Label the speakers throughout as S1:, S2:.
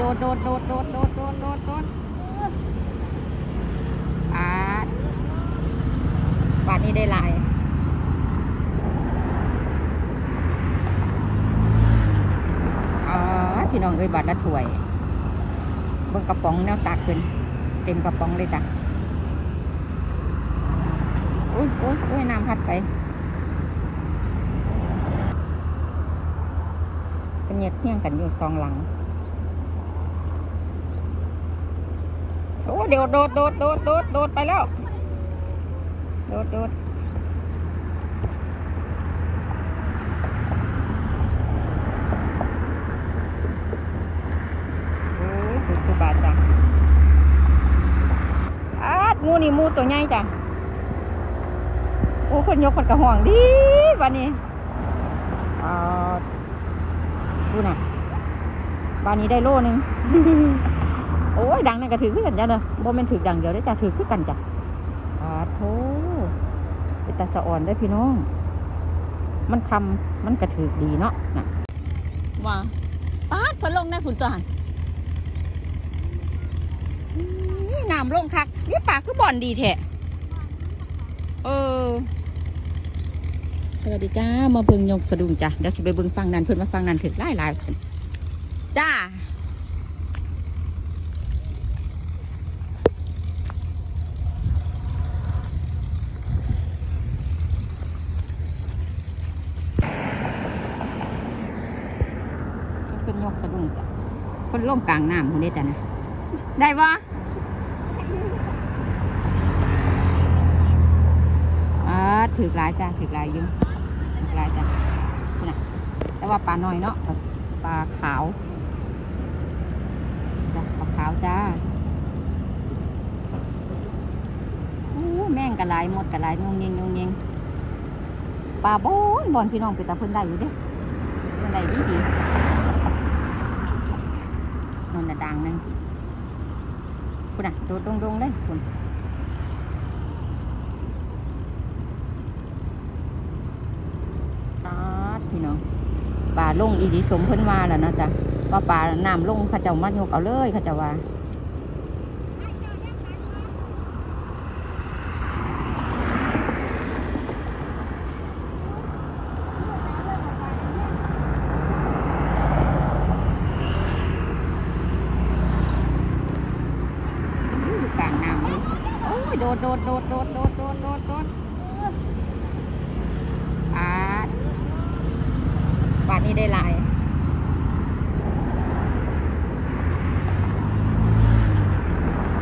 S1: โดดโดดโดดโดดโดดโดดโดดโดดอ่าบาทนี้ได้หลายอ๋อพี่น้องเอ้ยบาทละถ้วยเบิ่งกระป๋องแนวตักขึ้น เต็มกระป๋องเลยจ้ะโอ้ยโอ้ยโอ้ยน้ำพัดไปเป็นเหยียดเที่ยงกันอยู่สองหลัง อ้เดี๋ยวโดดโดดโดดโดดโดดไปแล้ว โดดโดดโอ้ยสุดสุบาทจ้ะอาดงูนี่มูตัวใหญ่จ้ะโอ้คนยกคนกระห่วงดีวันนี้อ่าดูนะบ้านนี้ได้โลหนึง โอ้ยดังนั่นก็ถือขึ้นกันจ้ะเนอะบ่แม่นถือดังเดียวได้จ้ะถือขึ้นกันจ้ะอาโธเป็นตาสะอ่อนได้พี่น้อง มันคำมันกระถือดีเนาะน่ะว่าปาดพลงในฝุ่นตัวหันนี่น้ำลงคัก นี่ปากคือบ่อนดีแท้เออ สวัสดีจ้า มาเบิ่งยกสะดุงจ้ะ เดี๋ยวสิไปเบิ่งฟังนันเพิ่อนมาฟังนันถึกหลายหลายๆจ้า เพิ่นยกสะดุ้งจ้ะเพิ่นล่ม กลางน้ำคนนี้แต่นะ ได้ปะอ่าถือหลายจ้ะถือหลายอยุ่ถือหลายจ้ะนี่นะแต่ว่าปลาน้อยเนาะปลาขาวจ้ะปลาขาวจ้าโอ้แม่งกระไรหมดกระไรงงเงงงงเงงปลาบอนบอนพี่น้องไปตาเพิ่นได้อยู่เด้เพิ่นได้ดีดี นนน่ะดังนึงคุณอะโดดดงๆเลยคุณตาพี่น้องป่าลงอีดีสมเพิ่นว่าแล้วนะจ๊ะว่าป่าน้ำลงเขาเจ้ามัดยกเอาเลยเขาเจ้าว่าอยู่กลางน้ำเลย โอ้ยโดดโดดโดดโดดโดดโดดโดดโดดปาดป่านนี้ได้หลาย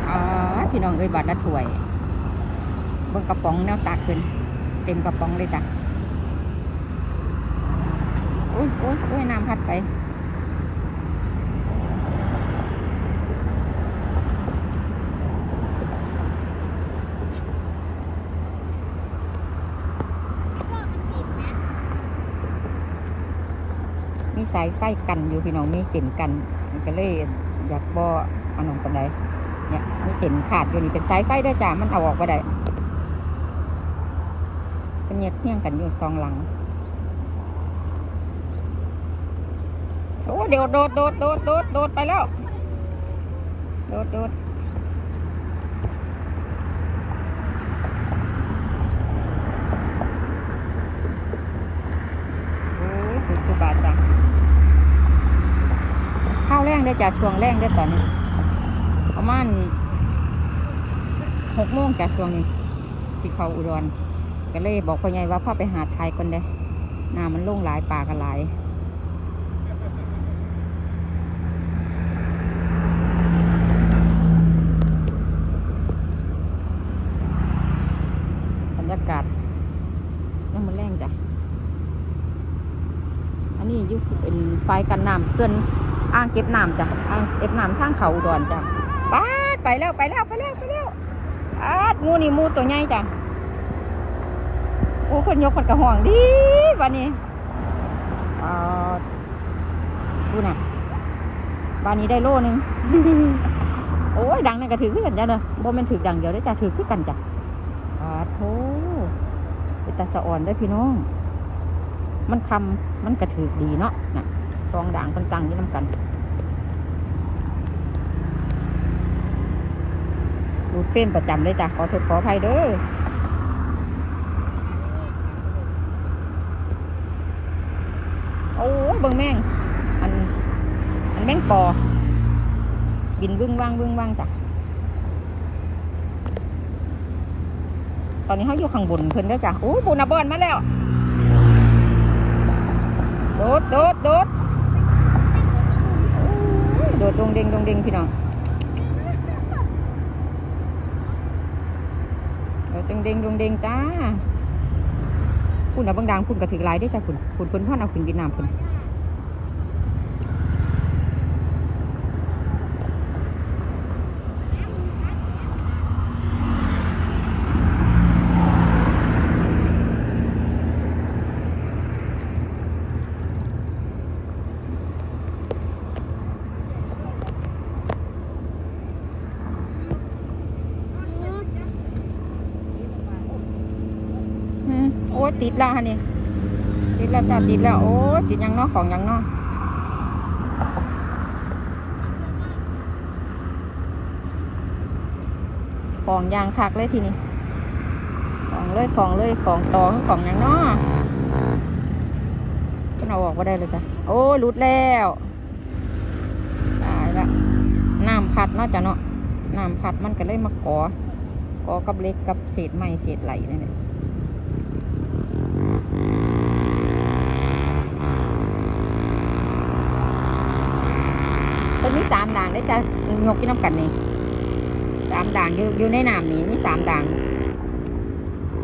S1: อ๋อพี่น้องเอ้ยบาทละถ้วยเบิ่งกระป๋องแนวตักขึ้น เต็มกระป๋องเลยจ้ะโอ้ยโอ้ยโอ้ยน้ำพัดไป มีสายไฟกันอยู่พี่น้องมีเส้นกันมันก็เลยอยากบ่อานองปันไดเนี่ยมีเส้นขาดอยู่นี่เป็นสายไฟได้จ้ามันเอาออกมาได้เป็นเหยียดเที่ยงกันอยู่สองหลังโอ้เดี๋ยวโดดโดดโดดโดดโดดไปแล้ว โดดโดดโอ้ยสุดสุบาทจ้ะ ข้าวแรงได้จากช่วงแรงได้ตอนนี้ ประมาณหกโมงจากช่วงนี้สิเขาอุดรก็เลยบอกพ่อใหญ่ว่าพ่อไปหาไทยก่อนเด้น้ำมันลงหลายปลากันหลายบรรยากาศยังมันแรงจ้ะอันนี้ยุคเป็นไฟกันน้ำเกิน อ่างเก็บน้ำจ้ะอ่างเก็บน้ำทางเขาอุดอนจ้ะป้าไปแล้วไปแล้วไปแล้วไปแล้วอาดงูนี่มูตัวใหญ่จ้ะโอ้คนยกคนกระห่วงดีวันนี้อ่าดูน่ะบ้านนี้ได้โลหนึงโอ้ยดังนั่นก็ถือขึ้นกันจ้ะเนอะบ่ม่นถือดังเดียวได้จ้ะถือขึ้นกันจ้ะอาโธเป็นตาสะอ่อนได้พี่น้อง มันคำมันกระถือดีเนาะน่ะกองด่างกันตังอยี่น้ำกันูดเฟ้นประจำเลยจ้ะขอโทษขออภัยเด้อโอ้เบิ่งแมงอันอันแมงปอ บินวึ่งว่างวึ่งว่างจ้ะตอนนี้เขาอยู่ข้างบนเพิ่นเด้จ้ะโอ้ปูนาบิร์นมาแล้วโดดโดดโดดโอ้ยโดดดงเด้งดงเด้งพี่น้องโดดด งเด้งดงเด้งจ้าคุณเอาบางดังคุณกระถือลายได้จ้าคุณคุณคุณพ่อเอาขึ้นบินน้ำคุณ ยติดแล้วฮะนี่ ติดแล้วจ้าติดแล้ว โอ้ติดยังนอของยังนอของยางคักเลยทีนี้ของเลยของเลยของต่อของยังนอก็เอาออกมาได้เลยจ้ะ โอ้ลุดแล้วตายละน้ำพัดเนาะจ้ะเนาะน้ำพัดมันก็เลยมาก่อก่อกับเล็กกับเศษไม้เศษไหลนี่แหละ ตัวนี้สามด่างได้จะยกที่น้ำกันนี่สามด่างอยู่อยู่ในน้ำนี่มีสามด่าง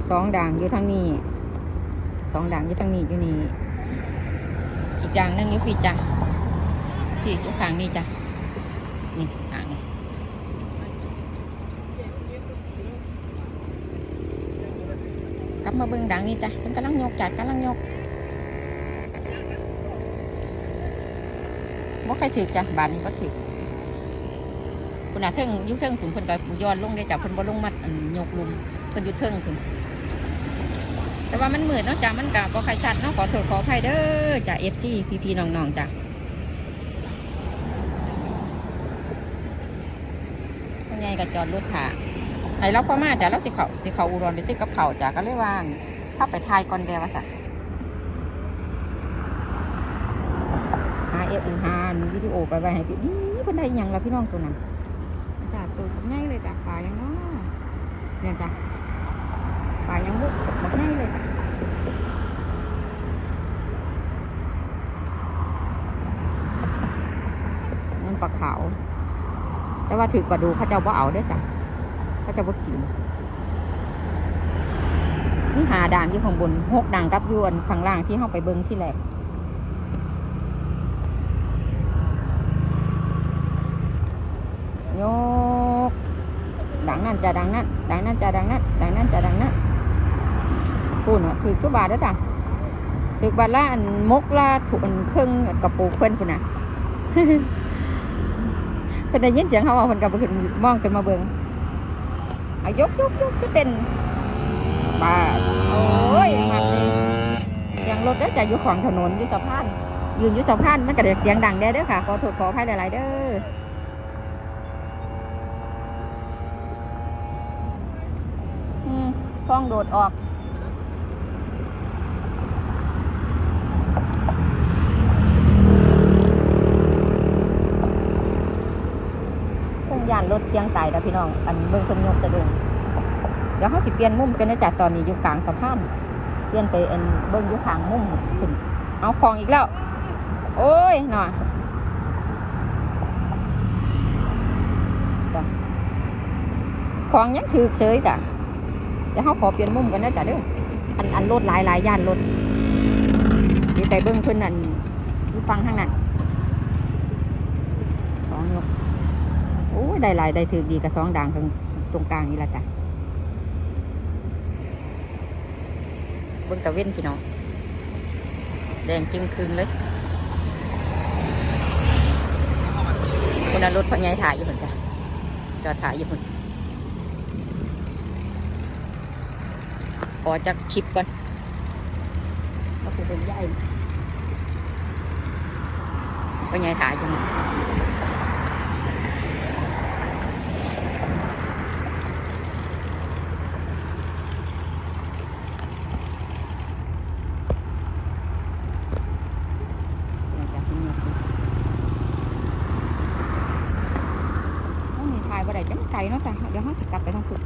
S1: สองด่างอยู่ทางนี้สองด่างอยู่ทางนี้อยู่นี่อีกด่างนึงอยู่พี่จ้ะพี่อยู่ข้างนี่จ้ะนี่ข้างนี่กลับ มาเบิ่งด่างนี่จ้ะมันกำลังยกจัดกำลังยกบ่ใครถือจ้ะบาทนี้ก็ถือคุณอาเทิงยุ่เทิงถึงเพิ่นก็ย้อนลงได้จ้ะเพิ่นบ่ลงมาอันยกลุมเพิ่นยุ่เทิงถึงแต่ว่ามันมืดนาะจ้ะมันก็บ่ใครชัดนาะขอโทษขออภัยเด้อจ้ะ FC พี่ๆน้องๆจ้ะคุณยายก็จอดรถถ่า ไอ้เราพอมาจ้ะเราสิเขาสิเขาอุดรไปซื้อกับเขาจ้ะก็เลยว่าถ้าไปทายก่อนเดียวว่าซะหาเอฟหาวิดีโอไปไว้ให้พี่นี่เพิ่นได้ยังล่ะพี่น้องตัวนั้นจ้าตัวง่ายเลยจ้ะปลายังน้อเนี่ยจ้ะปลายังบุกบักง่ายเลยจ้ะนั่นปลาขาว แต่ว่าถือกระดูกเขาเจ้าบ่เอาเด้จ้ะ เขาจ้าบ่กินนี่หาด่างอยู่ข้างบนหกด่างกับยวนข้างล่างที่เข้าไปเบิ้งที่แรกโยกดังนั่นจะดังนั่นดังนั่นจะดังนั่นดังนั่นจะดังนั่นพูดเนาะถือทุบาทแล้วจ้ะถือบาทละอันมกละถูกอันเครื่องกระปูเพิ่นพุ่นน่ะเพิ่นได้ยินเสียงเขาว่าเพิ่นกับขึ้นมองขึ้นมาเบิ่ง อายกยกยกจะเต้นบาทโอ้ยมันนี่ยังรถได้อจะอยู่ของถนนอยู่สะพานยืนอยู่สะพานมันก็เด็กเสียงดังแด้เด้อค่ะ ขอโทษขออภัยหลายๆเด้ออืมฟองโดดออก คงยานรถเสียงตายแล้วพี่น้อง อันเบิ่งคนยกสะดุ้งเดี๋ยวเขาสิเปลี่ยนมุมกันนะจ๊ะตอนนี้อยู่กลางสะพานเปลี่ยนไปอันเบิ่งอยู่ข้างมุมขึ้นเอาของอีกแล้ว โอ้ยหน่อยของยังถือเฉยจ้ะเดี๋ยวเขาขอเปลี่ยนมุมกันนะจ๊ะเด้ออันอันรถหลายหลายย่านรถดีไปเบิ้งเพิ่นอันที่ฟังทางนั้นสองยก โอ้ยได้หลายได้ถือดีกับสองด่างตรงตรงกลางนี่ละจ้ะเบิ้งตะเว้นพี่น้องแดงจึงคืนเลยคนนั้นรถพญายถ่ายอยู่เหมือนจ้ะจอดถ่ายอยู่เหมือนขอจากคลิปก่อนก็คือเป็นใหญ่ก็ยายถ่ายจัง ไกลเนาะจ้ะเดี๋ยวเราจะกลับไปทางพุท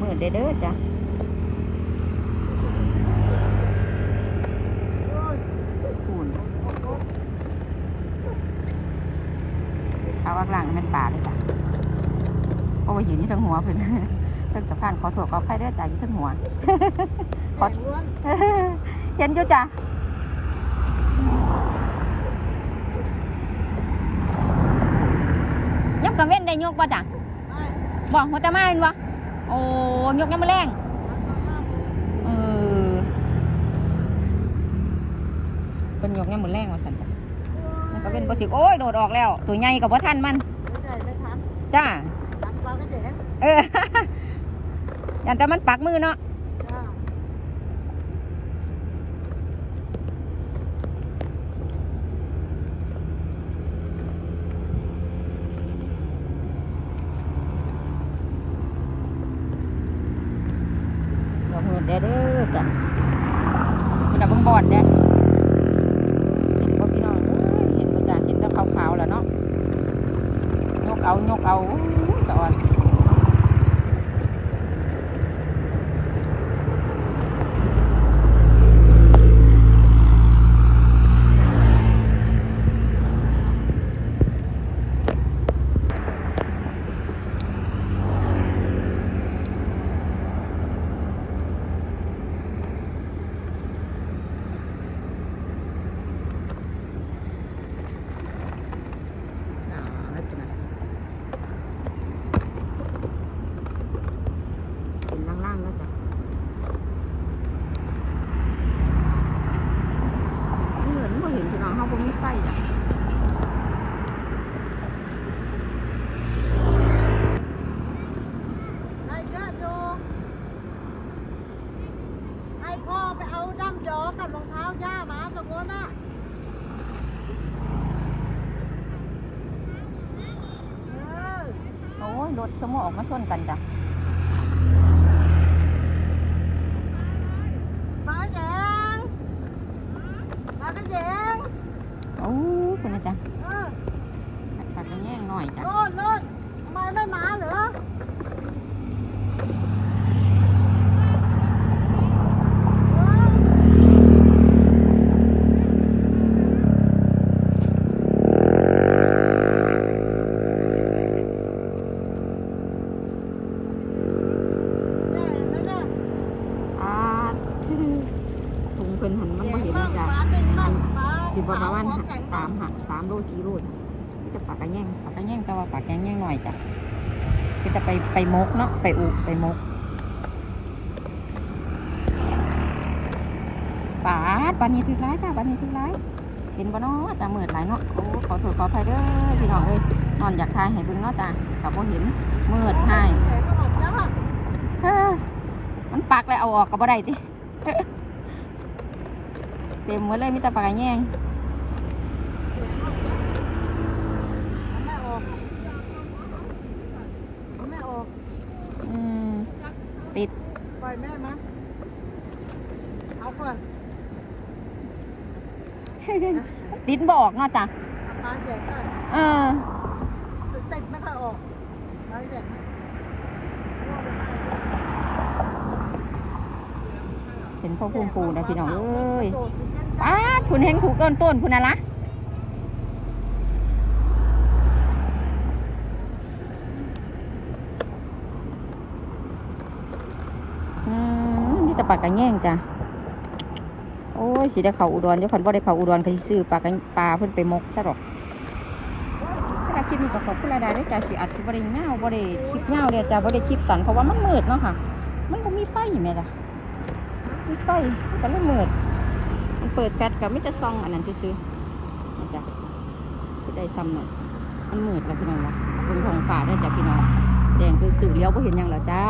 S1: มืด เด้อจ้ะเอาอักหลังมันป่าเลยจ้ะโอ้ยหินนี่ทั้งหัวเพิ่อนเพิ่นสะพานขอโทษขออภัยเด้อจ้ะอยู่ทั้งหัวขอเห็นอยู่จ้ะยกกังเว้นได้ยกป่ะจ้ะบอกหัวตามาเป็นวะ อ้ยกยังไม่แรงเออเป็นยกยังมือแรงว่าสันจ้ะแล้วก็เว้นบ่ถึกโอ้ยโดดออกแล้ว ตัวใหญ่กับว่าท่านมัน
S2: ไม่ได้ไม่ทัน
S1: จ้า
S2: ทันเราก็เจ๊ง
S1: เออยันแต่มันปักมือเนาะ
S2: อ่า
S1: เดี๋ยวมือเด้อเด้อจ้ะมันดับเบิ่งบอนเด้เห็นบ่พี่น้องเอ้ยเห็นบ่จ้ะเห็นแต่ขาวๆแล้วเนาะยกเอายกเอาแล้วจ้ะเป็นล่างๆแล้วจ้ะเหมือนว่าเห็นพี่น้องเขาบ่มีไฟจ้ะ
S2: ได้เยอะอยู่ให้พ่อไปเอาด้ำยอกับรองเท้าย่ามาตรงโน้นน่ะเออ
S1: โอ้ยรถสมอออกมาชนกันจ้ะ
S2: มาแยงมาก็แยง
S1: โอ้คุณนะจ๊ะ
S2: เออ
S1: ตัดไปแย่งหน่อยจ้ะ
S2: โน่นโน่นทำไมไม่มาเหรอเออได้ไหมเนี่ย
S1: อ่าถุงเพิ่นหันมันบ่เห็น
S2: มั่ง
S1: จ้ะ สิบประมาณ
S2: หัวแข็ง
S1: สามหักสามโลสี่โลจ้ะจะปากกระแย่งปากกระแย่งแต่ว่าปากกระแย่งหน่อยจ้ะก็จะไปไปมกเนาะไปอุไปมกป่าดปานนี้ถึกร้ายจ้ะปานนี้ถึกร้ายเห็นบ่เนาะจ้ะมืดหลายเนาะโอ้ขอโทษขออภัยเด้อพี่น้องเอ้ยนอนอยากทายให้เบิ่งเนาะจ้ะกับบ่เห็นมืดให้
S2: แข็งก็บอกจ้า
S1: เฮ้อมันปักเลยเอาออกก็บ่ได้ติ เต็มหมดเลยมีแต่ปากกระแย่ง
S2: มันไม่ออกมันไม่ออก
S1: อืม
S2: ปล่อยแม่มาเอาก่อน
S1: ติดบออกเนาะจ้ะ
S2: เอาปลาใหญ่ก่อน
S1: เออ
S2: ติดไม่ค่อยออกปลาใหญ่
S1: เห็นพ่อพูนปูนะพี่น้องเอ้ย
S2: โดดเป็นยังไง
S1: ป้าดคุณเห็นผูกก้นต้นคุณน่ะละอืมนี่แต่ปากกระแง่งจ้ะโอ้ยสิได้เขาอุดรเดี๋ยวคันบ่ได้เขาอุดรก็สิซื้อปลากระปลาเพิ่นไปมกซะหรอกถ้าคลิปนี้ก็ขอบคุณรายได้ด้วยจ้ะสิอัดสิบ่ได้เงาบ่ได้คลิปเงาเด้อจ้ะบ่ได้คลิปสั้นเพราะว่ามันมืดเนาะค่ะ มันบ่มีไฟแม่จ้ะ มีไฟมันก็เลยมืดมันเปิดแฟลชกับไม่จะซองอันนั้นซื้อจ้ะสิได้ซ้ำหน่อยมันมืดแล้วพี่น้องวะบนของฝ่าได้จ้ะพี่น้องแดงคือสื่อเลี้ยวก็เห็นยังแล้วจ้า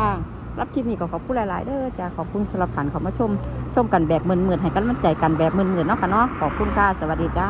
S1: รับคลิปนี้ก็ขอบคุณหลายๆเด้อจ้าขอบคุณสำหรับผ่านเขามาชมชมกันแบบมืดๆให้กันมันใจกันแบบมืดๆเนาะค่ะเนาะขอบคุณค่ะสวัสดีจ้า